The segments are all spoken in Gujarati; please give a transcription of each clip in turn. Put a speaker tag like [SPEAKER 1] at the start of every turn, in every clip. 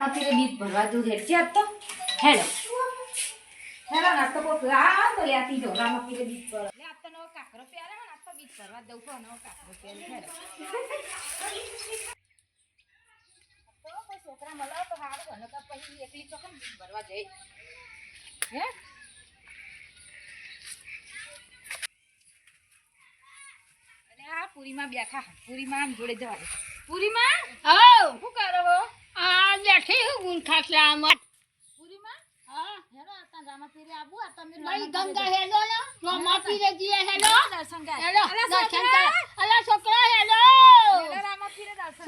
[SPEAKER 1] આપીને બીજ ભરવા દઉં છે ત્યાં તો. હેલો હેલો ના તો કોક આ તો લેતી જો રામ આપીને બીજ ભર લે આ તો નવો કાકરો પ્યારે ને આ તો બીજ ભરવા દઉં છું નવો કાકરો પ્યારે કોઈ છોકરા મળો તો સારું બને તો પછી એકલી ચોકમ બીજ ભરવા જઈ? હે? અને આ પુરીમાં બેઠા પુરીમાં જોડે જવા પુરીમાં?
[SPEAKER 2] હઉ
[SPEAKER 1] શું કરો હો?
[SPEAKER 2] આ બેઠી હું ગુણ ખાટલામાં
[SPEAKER 1] પુરીમાં?
[SPEAKER 2] હા
[SPEAKER 1] હેલો આ રામા પીરે આબુ આ તમે
[SPEAKER 2] ભાઈ ગંગા હેલો ને રોમા પીરે જીએ હેલો.
[SPEAKER 1] દર્શન ગાય
[SPEAKER 2] હેલો દર્શન
[SPEAKER 1] છોકરા!
[SPEAKER 2] અલા છોકરા હેલો.
[SPEAKER 1] હેલો રામા પીરે દર્શન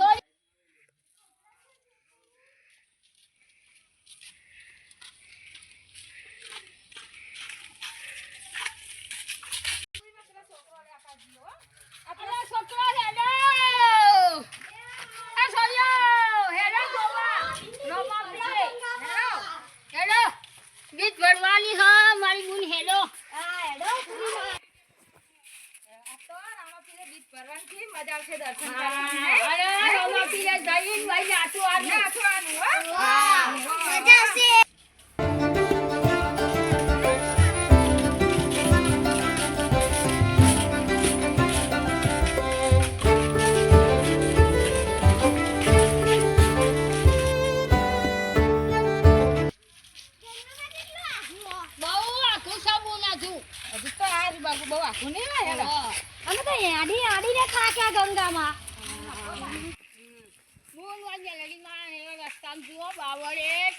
[SPEAKER 2] અમે તો આડી આડીને ખાક્યા ગંગામાં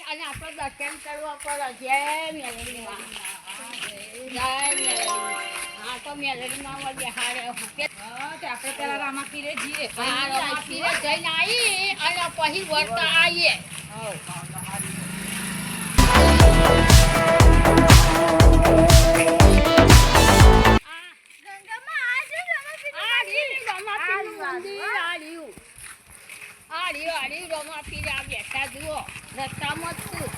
[SPEAKER 2] અને આપણે દર્શન કરવા પડે જય મેલડીમાં જય હા તો મેલડીમાં હુકે
[SPEAKER 1] આપણે પેલા રામા પીરે જઈએ
[SPEAKER 2] જઈને આવી અને પછી વર્તા આવીએ રસ્તામાં જ છું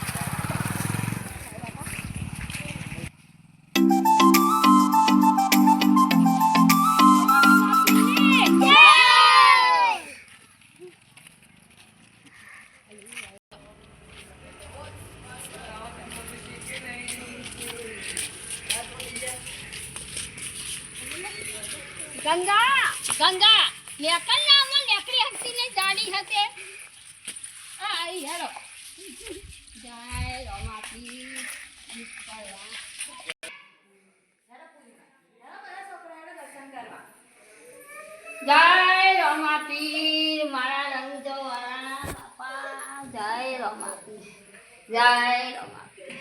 [SPEAKER 2] ગંગા! ગંગા! નેકડી હકતી હતે આ આઈ હેરો જય રમાપી જય રમાપી મારા રંગજો વાળા બાપા. જય રમાપી જય રમાપી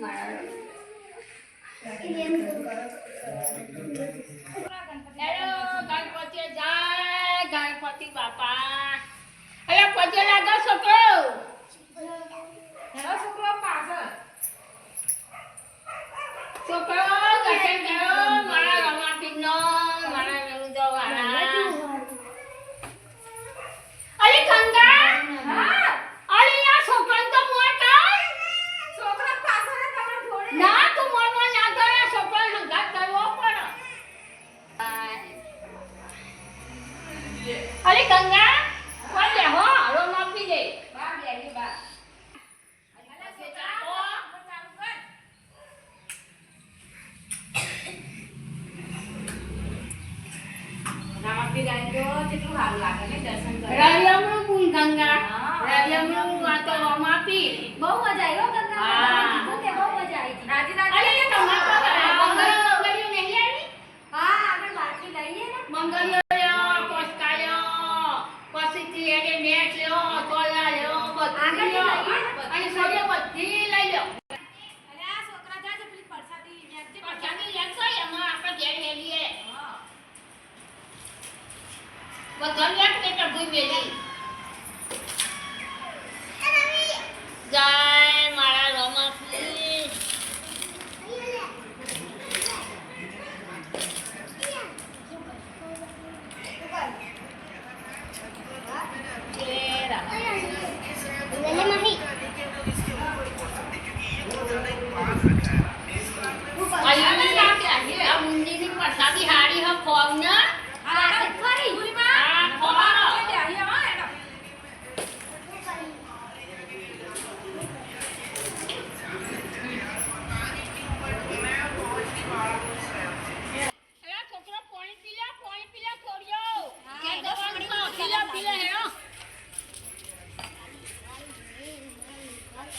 [SPEAKER 2] મારા રંગ. બાપા. અરે પગે લાગો છોકરો.